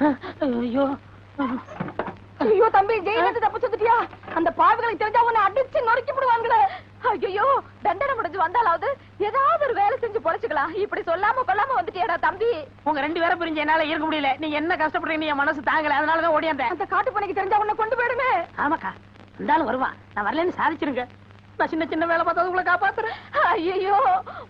ஐயோ. ஐயோ தம்பி ஜெயில இருந்து தப்பிச்சு வந்துட்டியா அந்த பாவிகளுக்கு தெரிஞ்சா உன்னை அடிச்சு நொறுக்கி விடுவாங்களே ஐயோ தண்டனை முடிஞ்சு வந்தாலாவது ஏதாவது ஒரு வேலை செஞ்சு பொழைச்சுக்கலாம். இப்படி சொல்லாம கொள்ளாம வந்துட்டியாடா தம்பி. உங்க ரெண்டு பேரும் பிரிஞ்சு என்னால இருக்க முடியல. நீங்க என்ன கஷ்டப்படுறீங்க என் மனசு தாங்கல. அதனாலதான் ஓடியாந்தேன் அந்த காட்டு பணிக்கு தெரிஞ்சா உன்னை கொண்டு போயிடுமே. ஆமாக்கா. இருந்தாலும் வருவான். நான் வரலன்னு சாதிச்சிருங்க. நான் சின்ன சின்ன வேலை பார்த்தா உங்களை காப்பாத்துறேன். ஐயோ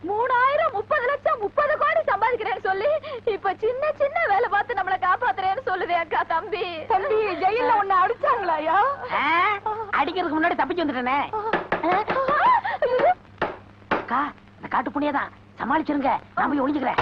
மூணாயிரம் முப்பது லட்சம் முப்பது கோடி சம்பாதிக்கிறேன்னு சொல்லி இப்ப சின்ன சின்ன வேலை பார்த்து நம்மள காப்பாத்துறேன்னு சொல்லுதே அக்கா தம்பி தம்பி ஜெயில உன்னை அடிச்சாங்களாயா ஆ, அடிக்கிறதுக்கு முன்னாடி தப்பிச்சு வந்துட்டேனே. அக்கா இந்த காட்டு புண்ணியதான். சமாளிச்சிருங்க. நான் போய் ஒளிஞ்சுக்கிறேன்.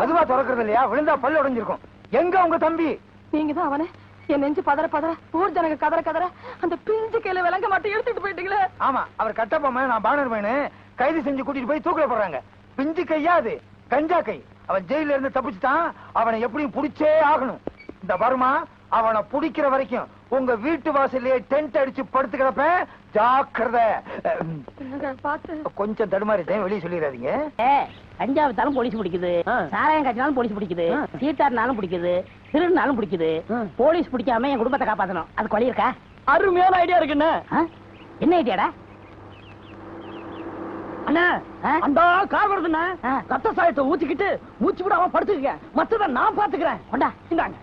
மெதுவா திறக்கிறது இல்லையா? விழுந்தா பல்லு உடைஞ்சிருக்கும். எங்க உங்க தம்பி? நீங்க தான் அவனே. என் நெஞ்சு பதற பதற ஊர் ஜனங்க கதற கதற அந்த பிஞ்சு கையில விளங்க மாட்டேன் எடுத்துட்டு போயிட்டீங்களே. ஆமா அவர் கட்டப்பொம்மை நான் பானர் மேனு கைது செஞ்சு கூட்டிட்டு போய் தூக்கில போடுறாங்க. பிஞ்சு கையா அது? கஞ்சா கை. அவன் ஜெயில இருந்து தப்பிச்சுட்டான். அவனை எப்படியும் புடிச்சே ஆகணும். இந்த வருமா அவனை புடிக்கிற வரைக்கும் உங்க வீட்டு வாசல்லையே டென்ட் அடிச்சு படுத்து கிடப்ப ஜாக்கிரதை கொஞ்சம் தடுமாறிட்டேன் வெளியே சொல்லிடாதீங்க. ஏ கஞ்சா வித்தாலும் போலீஸ் பிடிக்குது. சாராயம் காய்ச்சினாலும் போலீஸ் பிடிக்குது. சீட்டாடினாலும் பிடிக்குது. திருடினாலும் பிடிக்குது. போலீஸ் பிடிக்காம என் குடும்பத்தை காப்பாத்தணும். அதுக்கு வழி இருக்கா? அருமையான ஐடியா இருக்குண்ணே? என்ன? ஐடியாடா அண்ணா? அந்த கார் வருதுண்ணே. ரத்த சாயத்தை ஊத்திக்கிட்டு மூச்சு விடாம படுத்துக்க மத்தத நான் பாத்துக்கிறேன். கொண்டா. இந்தாங்க.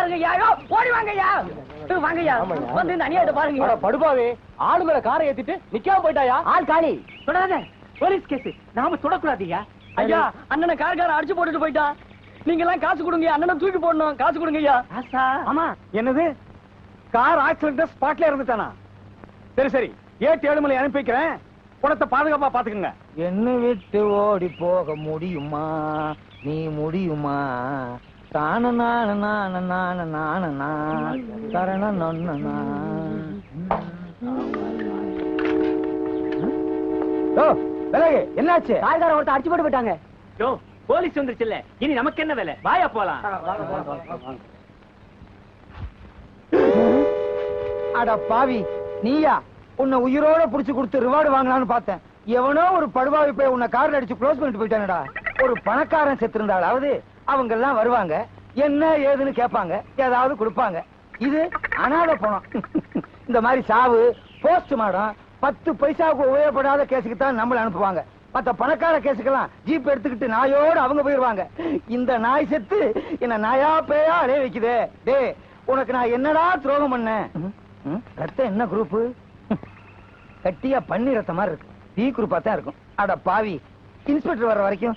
ஓடி ஓடி வந்து இந்த அநியாயத்தை பாருங்க படுபாவே. ஆளு மேல காரை ஏத்திட்டு நிக்காம போயிட்டாயா? ஆள் காலி. தொடாத. போலீஸ் கேஸ் நாம தொடக்கூடாதுயா ஐயா அண்ணனை கார் கார அடிச்சு போட்டுட்டு போயிட்டா. நீங்க எல்லாம் காசு கொடுங்க அண்ணனை தூக்கி போடணும். காசு கொடுங்க ஐயா ஆமா. என்னது? கார் ஆக்சிடென்ட் ஸ்பாட்ல இருந்துட்டானா சரி சரி. ஏட்டு ஏழுமலை அனுப்பி வைக்கிறேன். பாதுகாப்பா பாத்துக்கங்க. என்ன விட்டு ஓடி போக முடியுமா? நீ முடியுமா? தான நான நான நான நான தரண நொன்னா விலகு என்னாச்சு? கார்கார ஒருத்தர் அடிச்சு போட்டு போயிட்டாங்க. யோ போலீஸ் வந்துருச்சுல்ல. இனி நமக்கு என்ன வேலை? வாயா போலாம். அட பாவி நீயா? உன்னை உயிரோட புடிச்சு கொடுத்து ரிவார்டு வாங்கலாம்னு பார்த்தேன். எவனோ ஒரு படுபாவி போய் உன்னை கார்ல அடிச்சு க்ளோஸ் பண்ணிட்டு போயிட்டானடா. ஒரு பணக்காரன் செத்திருந்தாலாவது அவங்க எல்லாம் வருவாங்க. என்ன ஏதுன்னு கேட்பாங்க. ஏதாவது கொடுப்பாங்க. இது அனாதை பணம். இந்த மாதிரி சாவு போஸ்ட் மாடம் பத்து பைசாவுக்கு உபயோகப்படாத கேஸுக்கு தான் நம்மள அனுப்புவாங்க. மத்த பணக்கார கேஸுக்கெல்லாம் ஜீப் எடுத்துக்கிட்டு நாயோட அவங்க போயிருவாங்க இந்த நாய் செத்து என்ன நாயா பேயா அலைய வைக்குதே. டேய் உனக்கு நான் என்னடா துரோகம் பண்ணேன்? ரத்தம் என்ன குரூப் கட்டியா பண்ணி ரத்த மாதிரி இருக்கு பி குரூப்பா தான் இருக்கும். அட பாவி இன்ஸ்பெக்டர் வர்ற வரைக்கும்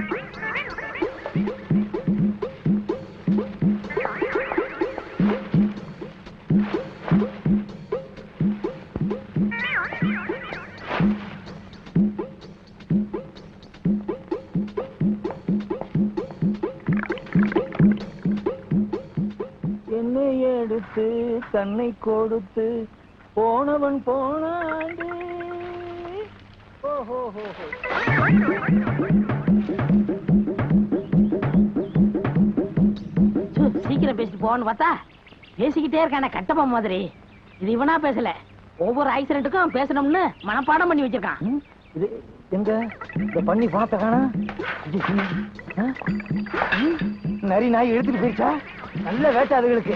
எடுத்து தன்னை கொடுத்து போனவன் போனாண்டு. ஓஹோ சீக்கிரம் பேசிட்டு போன்னு பார்த்தா பேசிக்கிட்டே இருக்கானே கட்டப்பா மாதிரி. இது இவனா பேசல. ஒவ்வொரு ஆக்சிடென்ட்டுக்கும் பேசணும்னு மனப்பாடம் பண்ணி வச்சிருக்கான். இது எங்க? இந்த பண்ணி பணத்தை காணா? நரி நாய் எடுத்துட்டு போயிடுச்சா நல்ல வேட்டை அதுகளுக்கு.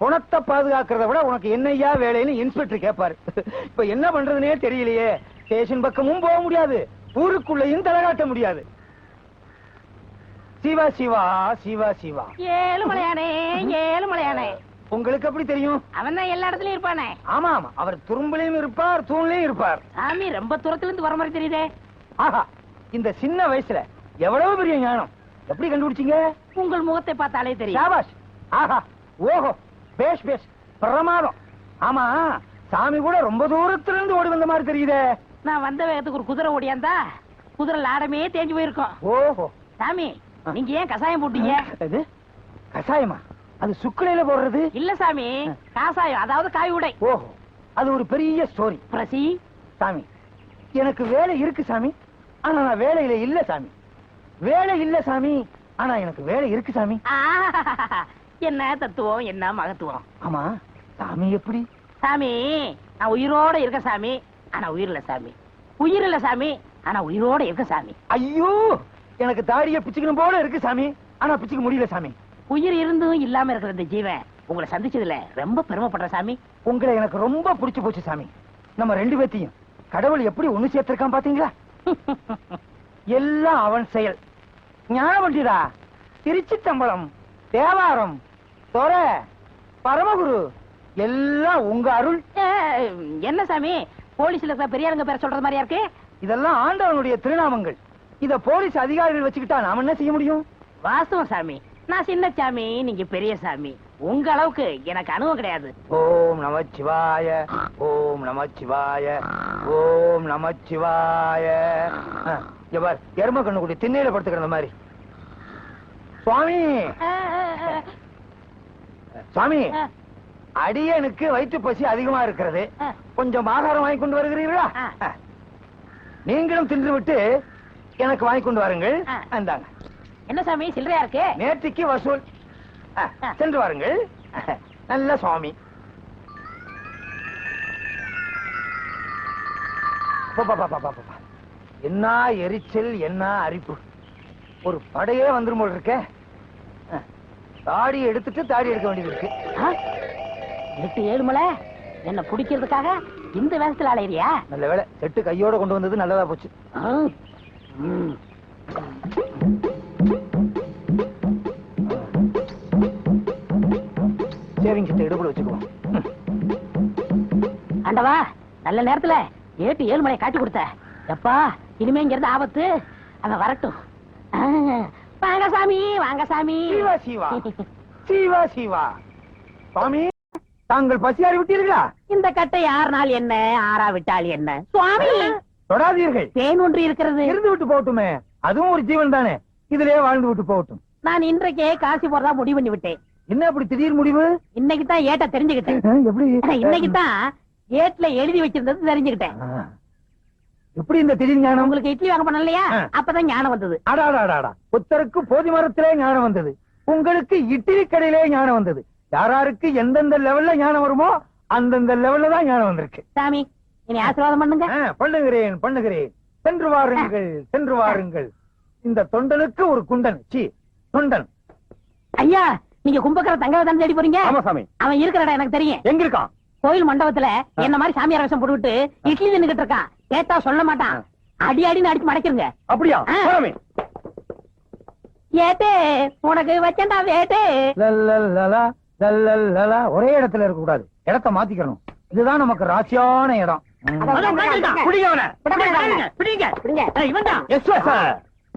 பணத்தை பாதுகாக்கிறத விட உனக்கு என்னையா வேலைன்னு இன்ஸ்பெக்டர் கேட்பாரு இப்ப என்ன பண்றதுனே தெரியலையே. ஸ்டேஷன் பக்கமும் போக முடியாது. ஊருக்குள்ளேயும் தலை காட்ட முடியாது. சிவா சிவா சிவா சிவா. ஏழு மலையானே ஏழு மலையானே. உங்களுக்கு எப்படி தெரியும்? அவன் தான் எல்லா இடத்துலயும் இருப்பானே. ஆமா ஆமா. அவர் துரும்புலையும் இருப்பார் தூண்லயும் இருப்பார். சாமி ரொம்ப தூரத்துல இருந்து வர மாதிரி தெரியுதே. ஆஹா இந்த சின்ன வயசுல எவ்வளவு பெரிய ஞானம்? எப்படி கண்டுபிடிச்சீங்க? உங்கள் முகத்தை பார்த்தாலே தெரியும். ஆஹா ஓஹோ. பேஷ் பேஷ். பிரமாதம். ஆமா சாமி கூட ரொம்ப தூரத்துல இருந்து ஓடி வந்த மாதிரி தெரியுதே. நான் வந்த வேகத்துக்கு ஒரு குதிரை ஓடியாந்தா குதிரை லாடமே தேஞ்சு போயிருக்கோம். ஓஹோ. சாமி நீங்க ஏன் கசாயம் போட்டீங்க? இது கசாயமா அது சுக்குலையில போடுறது? இல்ல சாமி காசாயம் அதாவது காய் உடை. ஓஹோ. அது ஒரு பெரிய ஸ்டோரி பிரசி. சாமி எனக்கு வேலை இருக்கு சாமி ஆனா நான் வேலையில இல்ல சாமி. வேலை இல்ல சாமி ஆனா எனக்கு வேலை இருக்கு சாமி. என்ன தத்துவம் என்ன மகத்துவம்? ஆமா சாமி எப்படி? சாமி நான் உயிரோட இருக்க சாமி ஆனா உயிர் இல்ல சாமி. உயிர் இல்ல சாமி ஆனா உயிரோட இருக்க சாமி. ஐயோ எனக்கு தாடிய பிச்சுக்கணும் போல இருக்கு சாமி. ஆனா பிச்சுக்க முடியல சாமி. உயிர் இருந்தும் இல்லாம இருக்கிற இந்த ஜீவன் உங்களை சந்திச்சதுல ரொம்ப பெருமைப்படுற சாமி. உங்களை எனக்கு ரொம்ப பிடிச்சு போச்சு சாமி. நம்ம ரெண்டு பேத்தையும் கடவுள் எப்படி ஒண்ணு சேர்த்திருக்கான் பாத்தீங்களா? எல்லாம் அவன் செயல். ஞானவண்டிடா. திருச்சி தம்பலம் தேவாரம் தொர பரமகுரு எல்லாம் உங்க அருள். என்ன சாமி? போலீஸ்ல இருக்கிற பெரியாருங்க பேர சொல்றது மாதிரியா இருக்கு? இதெல்லாம் ஆண்டவனுடைய திருநாமங்கள். இத போலீஸ் அதிகாரிகள் வச்சுக்கிட்டா நாம என்ன செய்ய முடியும்? வாஸ்தவம் சாமி. நான் சின்ன சாமி நீங்க பெரிய சாமி. உங்க அளவுக்கு எனக்கு அனுபவம் கிடையாது. ஓம் ஓம் நமச்சிவாய ஓம் நமச்சிவாய ஆ, இங்க பார் எரும கண்ணு குடி திண்ணையில படுத்துக்கிற மாதிரி. சுவாமி. சுவாமி அடியனுக்கு வயிற்று பசி அதிகமா இருக்கிறது. கொஞ்சம் ஆகாரம் வாங்கி கொண்டு வருகிறீர்களா. நீங்களும் தின்று விட்டு எனக்கு வாங்கி கொண்டு வாருங்கள். ஆ. அந்தாங்க. என்ன சாமி சில்லறையா இருக்கு? நேற்றுக்கு வசூல். சென்று வாருங்கள். நல்ல சுவாமி. என்ன எரிச்சல் என்ன அரிப்பு. ஒரு படையே வந்துரும் போல இருக்க. தாடி எடுத்துட்டு தாடி எடுக்க வேண்டியது இருக்கு? எட்டு ஏழு மலை என்ன பிடிக்கிறதுக்காக இந்த வேகத்துல அலையிறியா? நல்ல வேளை செட்டு கையோட கொண்டு வந்தது நல்லதா போச்சு. சேவிங் செட்டு இடுப்புல வச்சுக்குவோம். ஆண்டவா நல்ல நேரத்துல ஏட்டு ஏழு மலையை காட்டி கொடுத்த. எப்பா இனிமே இங்க இருந்து ஆபத்து. அவன் வரட்டும். வாங்க சாமி வாங்க சாமி. சீவா சீவா. சீவா சீவா. சுவாமி தாங்கள் பசியாறி விட்டீர்களா? இந்த கட்டை ஆறு நாள் என்ன? ஆறா விட்டால் என்ன? சுவாமி! தொடாதீர்கள். தேன் ஒன்று இருக்கிறது. இருந்து விட்டு போகட்டுமே. அதுவும் ஒரு ஜீவன் தானே. இதுலயே வாழ்ந்து விட்டு போகட்டும். நான் இன்றைக்கே காசி போறதா முடிவு பண்ணி விட்டேன் என்ன அப்படி திடீர் முடிவு? இன்னைக்கு தான் ஏட்ட தெரிஞ்சுக்கிட்டேன். எப்படி? இன்னைக்கு தான் ஏட்ல எழுதி வச்சிருந்தது தெரிஞ்சுக்கிட்டேன். எப்படி இந்த திடீர் ஞானம்? உங்களுக்கு இட்லி வாங்க ஆ. அப்பதான் ஞானம் வந்தது. அடாடாடாடா புத்தருக்கு போதி மரத்திலே ஞானம் வந்தது. உங்களுக்கு இட்லி கடையிலே ஞானம் வந்தது. யாராருக்கு எந்தெந்த லெவல்ல ஞானம் வருமோ அந்தந்த லெவல்ல தான் ஞானம் வந்திருக்கு. சாமி இனி ஆசீர்வாதம் பண்ணுங்க. பண்ணுகிறேன் பண்ணுகிறேன். சென்று வாருங்கள் சென்று வாருங்கள். இந்த தொண்டனுக்கு ஒரு குண்டன். சி தொண்டன். ஐயா நீங்க கும்பக்கர தங்கவை தான் தேடி போறீங்க? ஆமா சாமி. அவன் இருக்கிற இடம் எனக்கு தெரியும். எங்க இருக்கான்? கோயில் மண்டபத்துல என்ன மாதிரி சாமியார் வேஷம் போட்டுவிட்டு இட்லி தின்னுகிட்டு இருக்கான். கேட்டா சொல்ல மாட்டான். அடி அடின்னு அடிச்சு மடக்கிருங்க. அப்படியா. ஏட்டே உனக்கு வச்சேன்டா வேட்டே. ஒரே இடத்துல இருக்க கூடாது இடத்த மாத்திக்கணும். இதுதான் நமக்கு ராசியான இடம்.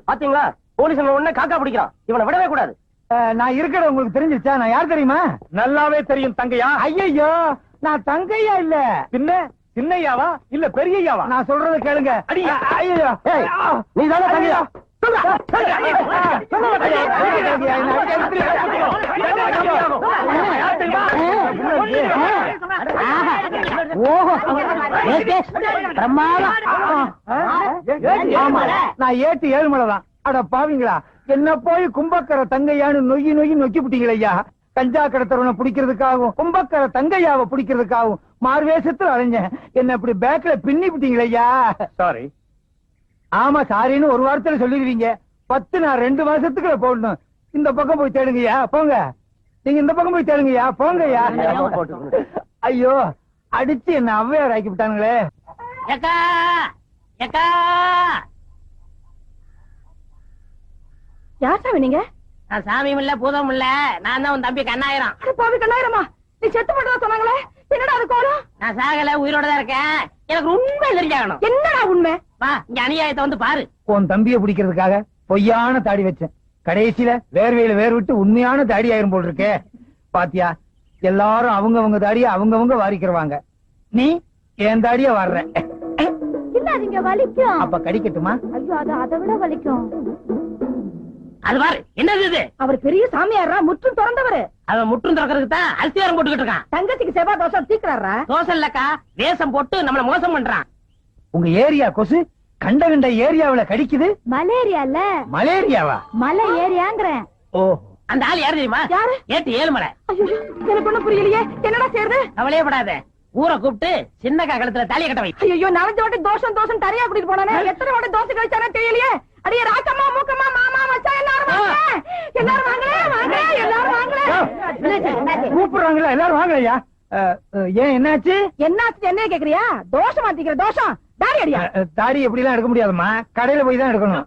பாத்தீங்களா? போலீஸ் உடனே காக்கா பிடிக்கிறான். இவனை விடவே கூடாது. நான் இருக்கிற உங்களுக்கு தெரிஞ்சிருச்சா? நான் யார் தெரியுமா? நல்லாவே தெரியும் தங்கையா. ஐயோ நான் தங்கையா இல்ல பின்ன சின்னையாவா இல்ல பெரியயாவா நான் சொல்றத கேளுங்க ஐயோ நீ தானே தங்கையா நான் ஏட்டு ஏழுமலை தான் அட பாவிங்களா என்ன போய் கும்பக்கர தங்கையான்னு நொய்யி நொய்யி நொக்கி விட்டீங்களே கஞ்சா கடத்தரவனை பிடிக்கிறதுக்காகவும் கும்பக்கர தங்கையாவை பிடிக்கிறதுக்காகவும் மார்வேஷத்துல அலைஞ்சேன். என்ன இப்படி பேக்ல பின்னி விட்டீங்களே சாரி ஆமா சாரின்னு ஒரு வாரத்துல சொல்லிடுவீங்க. பத்து நான் ரெண்டு மாசத்துக்குள்ள போடணும். இந்த பக்கம் போய் தேடுங்கய்யா போங்க. நீங்க இந்த பக்கம் போய் தேடுங்கய்யா போங்கய்யா ஐயோ. அடிச்சு என்ன ஔவையார் ஆக்கி விட்டானுங்களே யார் சாமி நீங்க? நான் சாமியும் இல்ல பூதம் இல்ல. நான் தான் உன் தம்பி கண்ணாயிரம். பாவி கண்ணாயிரமா? நீ செத்து போட்டதா சொன்னாங்களே? என்னடா அது கோலம்? நான் சாகல உயிரோட தான் இருக்கேன். எனக்கு உண்மை தெரிஞ்சாகணும் என்னடா உண்மை? வா இங்க அநியாயத்தை வந்து பாரு. உன் தம்பியை பிடிக்கிறதுக்காக பொய்யான தாடி வச்சேன். கடைசியில வேர்வையில வேர் விட்டு உண்மையான தாடி ஆயிரும் போல் இருக்கே பாத்தியா எல்லாரும் அவங்க அவங்க தாடிய அவங்கவங்க வாரிக்கிறவாங்க. நீ என் தாடிய வர்ற. இல்ல நீங்க வலிக்கும். அப்ப கடிக்கட்டுமா? ஐயோ அது அதை விட வலிக்கும். அது பாரு என்னது இது? அவர் பெரிய சாமியாரா முற்றும் திறந்தவரு. அவன் முற்றும் திறக்கிறதுக்கு தான் அல்சியாரம் போட்டுக்கிட்டு இருக்கான். தங்கச்சிக்கு செவ்வாய் தோசை தீக்குறாரா தோசை இல்லக்கா வேஷம் போட்டு நம்மள மோசம் பண்றான். உங்க ஏரியா கொசு கண்ட கண்ட ஏரியாவுல கடிக்குது? மலேரியால? மலேரியாவா? மலை ஏரியாங்கிறேன். ஓ அந்த ஆள் யாரு தெரியுமா? யாரு? ஏட்டு ஏழுமலை. எனக்கு ஒண்ணும் புரியலையே. என்னடா செய்யறது கவலையே படாத. ஊரை கூப்பிட்டு சின்னக்கா கழுத்துல தாலிய கட்ட வை. ஐயோ நாலஞ்சு வாட்டி தோஷம் தோஷம் தரையா கூட்டிட்டு போனானே. எத்தனை வாட்டி தோசை கழிச்சானே தெரியலையே. அடியே ராக்கம்மா மூக்கம்மா மாமா மச்சான் எல்லாரும் வாங்க எல்லாரும் வாங்களே வாங்க எல்லாரும் வாங்களே கூப்பிடுறாங்களா எல்லாரும் வாங்கலையா ஏன் என்னாச்சு என்னாச்சு என்ன கேக்குறியா தோஷம் மாத்திக்கிற தோஷம் தாடி அடியா தாடி எப்படி எல்லாம் எடுக்க முடியாதும்மா கடையில போய் தான் எடுக்கணும்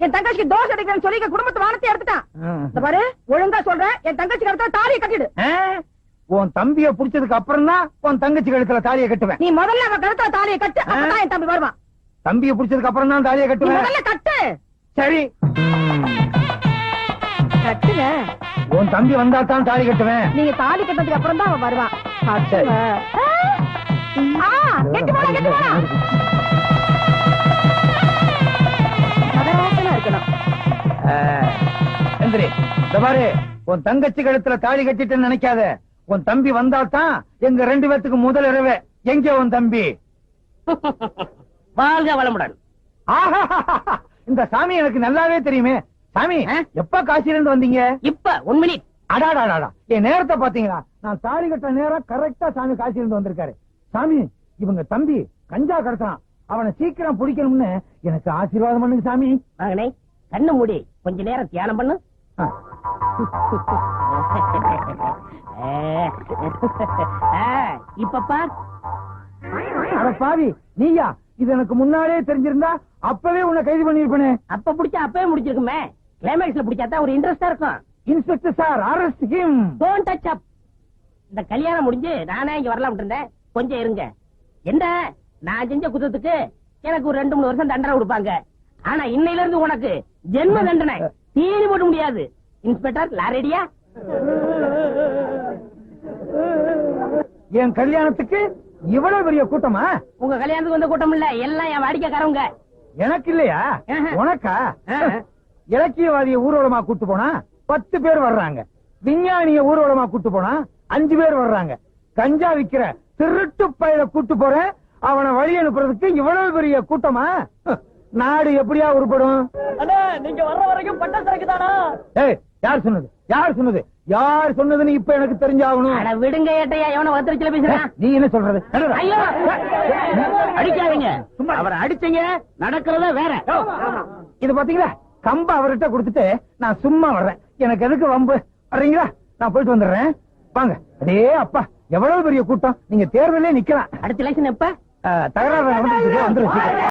என் தங்கச்சிக்கு தோசை அடிக்கிறேன்னு சொல்லி குடும்பத்து வானத்தை எடுத்துட்டான் பாரு ஒழுங்கா சொல்றேன் என் தங்கச்சிக்கு அடுத்த தாலியை கட்டிடு? உன் தம்பிய புடிச்சதுக்கு அப்புறம் தான் உன் தங்கச்சி கழுத்துல தாலியை கட்டுவேன். நீ முதல்ல அவன் கழுத்துல தாலியை கட்டு அப்பதான் என் தம்பி வருவான். தம்பிய புடிச்சதுக்கு அப்புறம் தான் தாலியை கட்டுவேன். முதல்ல கட்டு. சரி. கட்டுங்க உன் தம்பி வந்தா தான் தாலி கட்டுவேன். நீங்க தாலி கட்டினதுக்கு அப்புறம் தான் அவன் வருவான். கெட்டு போடா கெட்டு போடா. இருக்கணும். எந்திரி இந்த உன் தங்கச்சி கழுத்துல தாலி கட்டிட்டேன்னு நினைக்காத. உன் தம்பி வந்தா தான் எங்க ரெண்டு பேத்துக்கு முதல் இரவே. எங்க உன் தம்பி? வாழ்க வளமுடன். இந்த சாமி எனக்கு நல்லாவே தெரியுமே. சாமி? எப்ப காசில இருந்து வந்தீங்க? இப்ப ஒன் மினிட் அடாடாடாடா என் நேரத்தை பாத்தீங்களா நான் தாலி கட்ட நேரம் கரெக்டா சாமி காசில இருந்து வந்திருக்காரு. சாமி இவங்க தம்பி கஞ்சா கடத்தான் அவனை சீக்கிரம் பிடிக்கணும்னு எனக்கு ஆசீர்வாதம் பண்ணுங்க சாமி. மகனே கண்ணு மூடி கொஞ்ச நேரம் தியானம் பண்ணு. இப்ப பார். பாவி நீயா? இது எனக்கு முன்னாடியே தெரிஞ்சிருந்தா அப்பவே உன்னை கைது பண்ணிருப்பேனே அப்ப புடிச்சா அப்பவே முடிச்சிருக்குமே. கிளைமேக்ஸ்ல புடிச்சா ஒரு இன்ட்ரெஸ்டா இருக்கும். Inspector sir arrest him don't touch up இந்த கல்யாணம் முடிஞ்சு நானே இங்க வரலாம் இருந்தேன். கொஞ்சம் இருங்க. என்ன? நான் செஞ்ச குத்தத்துக்கு எனக்கு ஒரு ரெண்டு மூணு வருஷம் தண்டனை கொடுப்பாங்க. ஆனா இன்னையில இருந்து உனக்கு ஜென்ம தண்டனை. தீனி போட முடியாது. இன்ஸ்பெக்டர் லாரடியா என் கல்யாணத்துக்கு இவ்வளவு பெரிய கூட்டமா? உங்க கல்யாணத்துக்கு வந்த கூட்டம் இல்ல. எல்லாம் என் வாடிக்கைக்காரவங்க. எனக்கு இல்லையா. உனக்கா. இலக்கியவாதிய ஊர்வலமா கூட்டு போனா பத்து பேர் வர்றாங்க. விஞ்ஞானிய ஊர்வலமா கூட்டு போனா அஞ்சு பேர் வர்றாங்க. கஞ்சா விக்கிற திருட்டு பயில கூட்டு போறேன். அவனை வழி அனுப்புறதுக்கு இவ்வளவு பெரிய கூட்டமா? நாடு எப்படியா உருப்படும்? அண்ணா நீங்க வர்ற வரைக்கும் பட்ட சரக்கு தானா? ஏய் யார் சொன்னது? யார் சொன்னது? யார் சொன்னதுன்னு இப்ப எனக்கு தெரிஞ்சாகணும். அட விடுங்க ஏட்டையா எவன வத்திரச்சில பேசுறான் நீ என்ன சொல்றது. ஐயோ! அடிக்காதீங்க. அவரை அடிச்சீங்க நடக்கிறத வேற. இது பாத்தீங்களா? கம்ப அவர்கிட்ட கொடுத்துட்டு நான் சும்மா வர்றேன். எனக்கு எதுக்கு வம்பு? வர்றீங்களா? நான் போயிட்டு வந்துடுறேன். வாங்க. அடே அப்பா எவ்வளவு பெரிய கூட்டம்? நீங்க தேர்தலே நிக்கலாம். அடுத்த எலெக்ஷன் எப்ப? அஹ், தகராறு சீக்கிரம்.